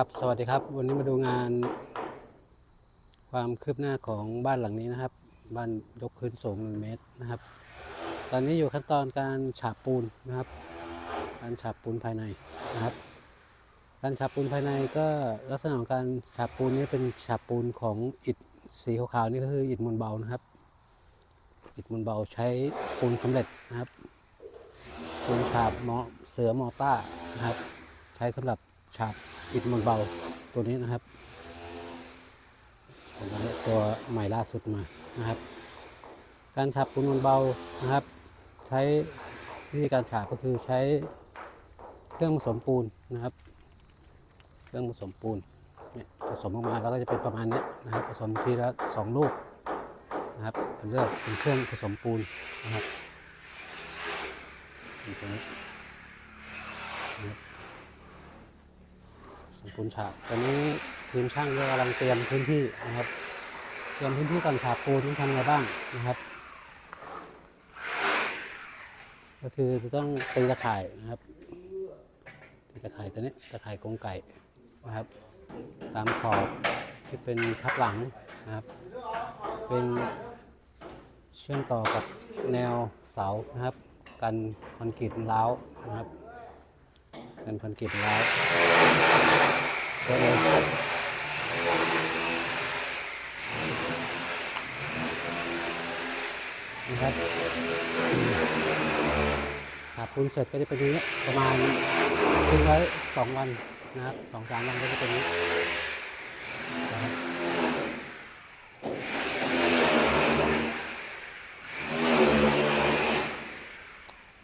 ครับ สวัสดีครับ วันนี้มาดูงาน ความคืบหน้าของบ้านหลังนี้นะครับ บ้านยกพื้นสูงหนึ่งเมตรนะครับ ตอนนี้อยู่ขั้นตอนการฉาบปูนนะครับ การฉาบปูนภายในนะครับ การฉาบปูนภายในก็ลักษณะของการฉาบปูนนี้เป็นฉาบปูนของอิฐสีขาวๆนี่ก็คืออิฐมวลเบานะครับ อิฐมวลเบาใช้ปูนสำเร็จนะครับปูนฉาบเมาะเสือมอต้านะครับ ใช้สำหรับฉาบ อิฐมวลเบาตัวนี้นะครับตัวตัวใหม่ล่าสุดมานะครับ การฉาบปูนมวลเบานะครับ ใช้วิธีการฉาบก็คือใช้เครื่องผสมปูนนะครับ เครื่องผสมปูนเนี่ยผสมออกมาแล้วก็จะเป็นประมาณนี้นะครับ ผสมทีละสองลูกนะครับเป็นเรื่องเป็นเครื่องผสมปูนนะครับตรงนี้นะครับผสม ปูนฉาบตอนนี้ทีมช่างก็กำลังเตรียมพื้นที่นะครับ เตรียมพื้นที่ก่อนฉาบปูนต้องทำไงบ้างนะครับ ก็คือจะต้องตีตะข่ายนะครับตีตะข่ายตัวนี้ตะข่ายกรงไก่นะครับ ตามขอบที่เป็นทับหลังนะครับ เป็นเชื่อมต่อกับแนวเสานะครับ กันคอนกรีตร้าวนะครับ กันคอนกรีตร้วก็เลยนะครับหาปูนเสร็จก็จะเป็นอย่างนี้ประมาณทิ้งไว้สองวันนะครับสองสามวันก็จะเป็นอย่างนี้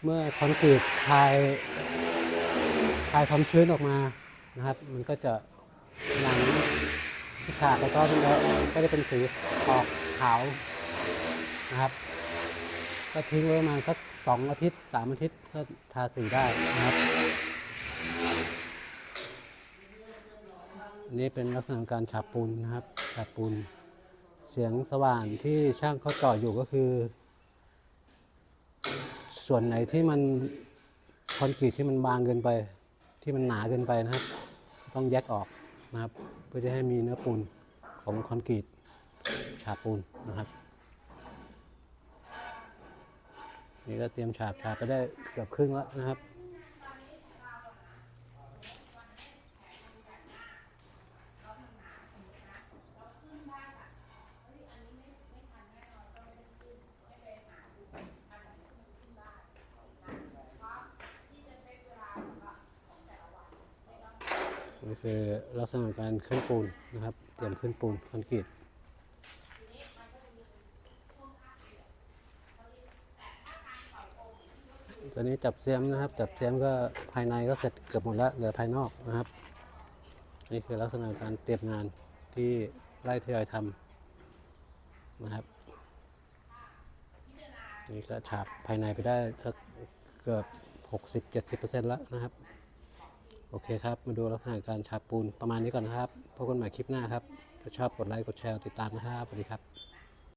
เมื่อคอนกรีตคลาย คายความชื้นออกมานะครับ มันก็จะหนังที่ขาดแล้วก็ก็จะเป็นสีออกขาวนะครับ ก็ทิ้งไว้ประมาณสักสองอาทิตย์สามอาทิตย์ก็ทาสีได้นะครับอันนี้เป็นลักษณะการฉาบปูนนะครับฉาบปูนเสียงสว่านที่ช่างเขาเจาะอยู่ก็คือ ส่วนไหนที่มันคอนกรีตที่มันบางเกินไป ที่มันหนาเกินไปนะครับ ต้องแยกออกนะครับ เพื่อจะให้มีเนื้อปูนของคอนกรีตฉาบปูนนะครับ นี่ก็เตรียมฉาบฉาบไปได้เกือบครึ่งแล้วนะครับ คือลักษณะการขึ้นปูนนะครับเตรียมขึ้นปูนคอนกรีตตอนนี้จับเสียมนะครับ จับเสียมก็ภายในก็เสร็จเกือบหมดแล้วเหลือภายนอกนะครับ นี่คือลักษณะการเตรียมงานที่ไล่ทยอยทำนะครับนี่ก็ฉาบภายในไปได้สักเกือบ 60-70%แล้วนะครับ โอเคครับ มาดูลักษณะการฉาบปูนประมาณนี้ก่อนนะครับพบกันใหม่คลิปหน้าครับ ถ้าชอบกดไลค์กดแชร์ติดตามนะครับสวัสดีครับ